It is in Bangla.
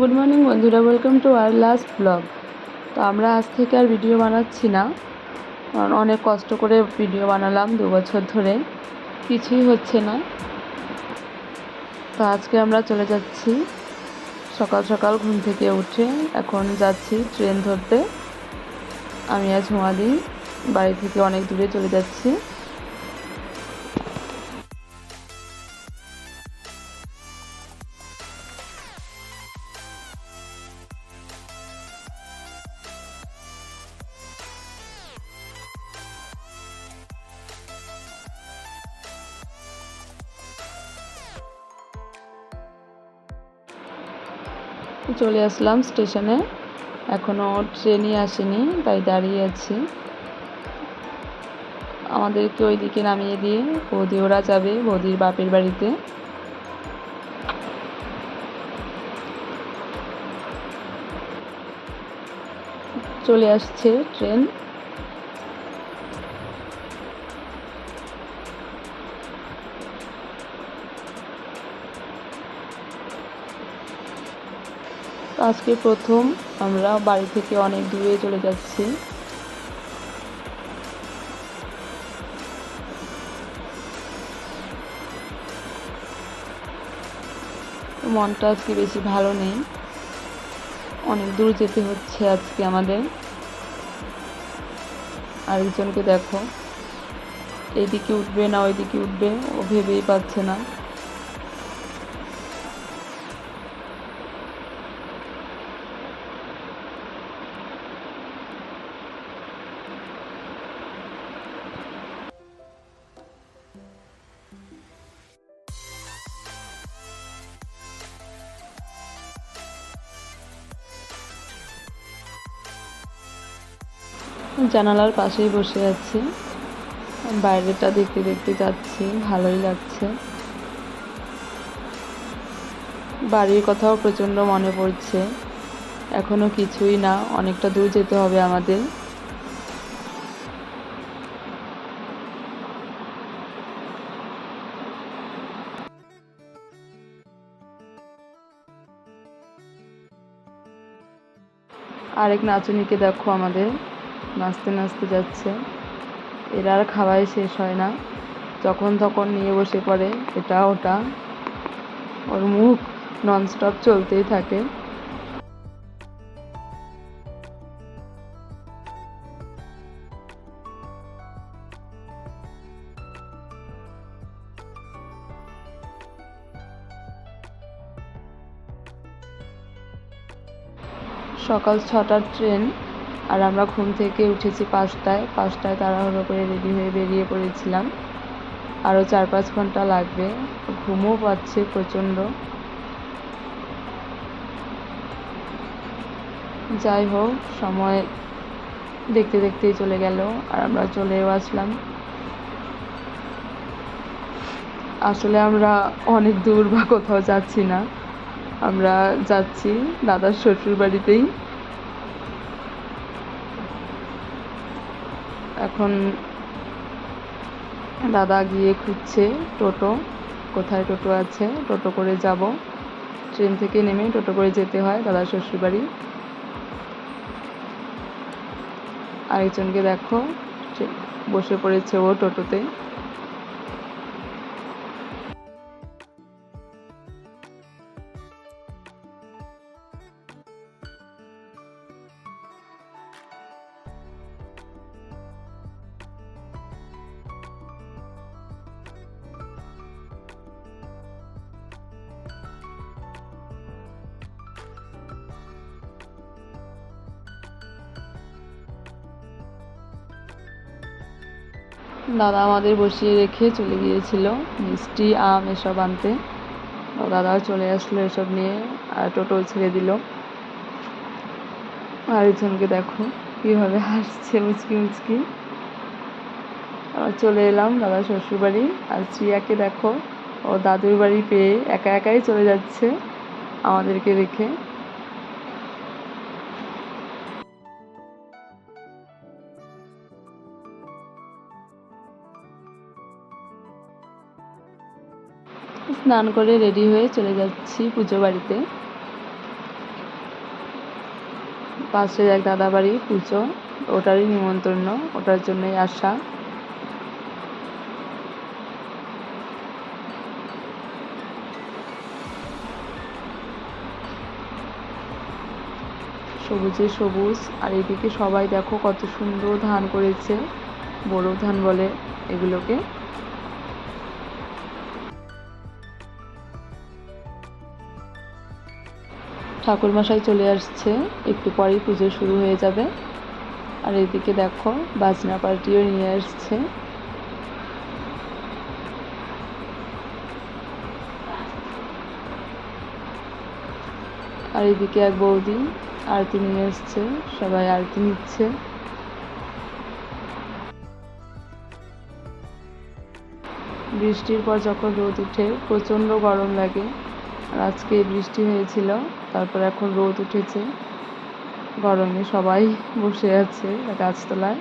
গুড মর্নিং বন্ধুরা। Welcome to our last blog তো আমরা আজ থেকে আর ভিডিও বানাচ্ছি না। কারণ অনেক কষ্ট করে ভিডিও বানালাম দু বছর ধরে। কিছুই হচ্ছে না। তো আজকে আমরা চলে যাচ্ছি। সকাল সকাল ঘুম থেকে উঠে এখন যাচ্ছি ট্রেন ধরতে। আমি আজ হুমাদি বাড়ি থেকে অনেক দূরে চলে যাচ্ছি। চলে আসলাম স্টেশনে। এখনও ট্রেনই আসেনি, তাই দাঁড়িয়ে আছি। আমাদেরকে ওইদিকে নামিয়ে দিয়ে বৌদি ওরা যাবে, বৌদির বাপের বাড়িতে। চলে আসছে ট্রেন। আজকে প্রথম আমরা বাড়ি থেকে অনেক দূরে চলে যাচ্ছি। মনটা আজকে বেশি ভালো নেই। অনেক দূর যেতে হচ্ছে আজকে আমাদের। আরেকজনকে দেখো। এইদিকে উঠবে না, ওইদিকে উঠবে, ও ভেবেই পাচ্ছে না। জানালার পাশেই বসে আছি। বাইরেটা দেখতে দেখতে যাচ্ছি, ভালোই লাগছে। বাড়ির কথাও প্রচণ্ড মনে পড়ছে। এখনও কিছুই না, অনেকটা দূর যেতে হবে আমাদের। আরেক নাচুনিকে দেখো আমাদের। নাচতে নাচতে যাচ্ছে। এরা আর খাওয়াই শেষ হয় না। যখন তখন নিয়ে বসে পড়ে, এটা ওটা। ওর মুখ ননস্টপ চলতেই থাকে। সকাল ছটার ট্রেন আর আমরা ঘুম থেকে উঠেছি পাঁচটায়। পাঁচটায় তাড়াহুড়ো করে রেডি হয়ে বেরিয়ে পড়েছিলাম। আরও চার পাঁচ ঘণ্টা লাগবে। ঘুমও পাচ্ছে প্রচণ্ড। যাই হোক, সময় দেখতে দেখতেই চলে গেল আর আমরা চলেও আসলাম। আসলে আমরা অনেক দূর বা কোথাও যাচ্ছি না। আমরা যাচ্ছি দাদার শ্বশুর বাড়িতেই এখন দাদা গিয়ে খুঁজছে টোটো, কোথায় টোটো আছে, টোটো করে যাব। ট্রেন থেকে নেমে টোটো করে যেতে হয় দাদার শ্বশুরবাড়ি। আরেকজনকে দেখো বসে পড়েছে ও টোটোতে। দাদা আমাদের বসিয়ে রেখে চলে গিয়েছিল, মিষ্টি, আম এসব আনতে। দাদাও চলে আসলো এসব নিয়ে, আর টোটো ছেড়ে দিল। আরেকজনকে দেখো, কীভাবে হাসছে মুচকি মুচকি। চলে এলাম দাদা শ্বশুরবাড়ি, আর শ্রিয়াকে দেখো, ও দাদুর বাড়ি পেয়ে একা একাই চলে যাচ্ছে আমাদেরকে রেখে। স্নান করে রেডি হয়ে চলে যাচ্ছি পুজো বাড়িতে। পাশে এক দাদা বাড়ি পুজো, ওটারই নিমন্ত্রণ, ওটার জন্যই আসা। সবুজে সবুজ, আর এদিকে সবাই দেখো কত সুন্দর ধান করেছে, বড় ধান বলে এগুলোকে। ঠাকুরমশাই চলে আসছে। একটু পরেই পুজো শুরু হয়ে যাবে। আর এদিকে দেখো, বাজনা পার্টিও নিয়ে আসছে। আর এদিকে এক বৌদি আরতি নিয়ে এসছে সবাই আরতি নিচ্ছে। বৃষ্টির পর যখন রোদ উঠে প্রচণ্ড গরম লাগে। আজকে বৃষ্টি হয়েছিল তারপর এখন রোদ উঠেছে। গরমে সবাই বসে আছে গাছতলায়।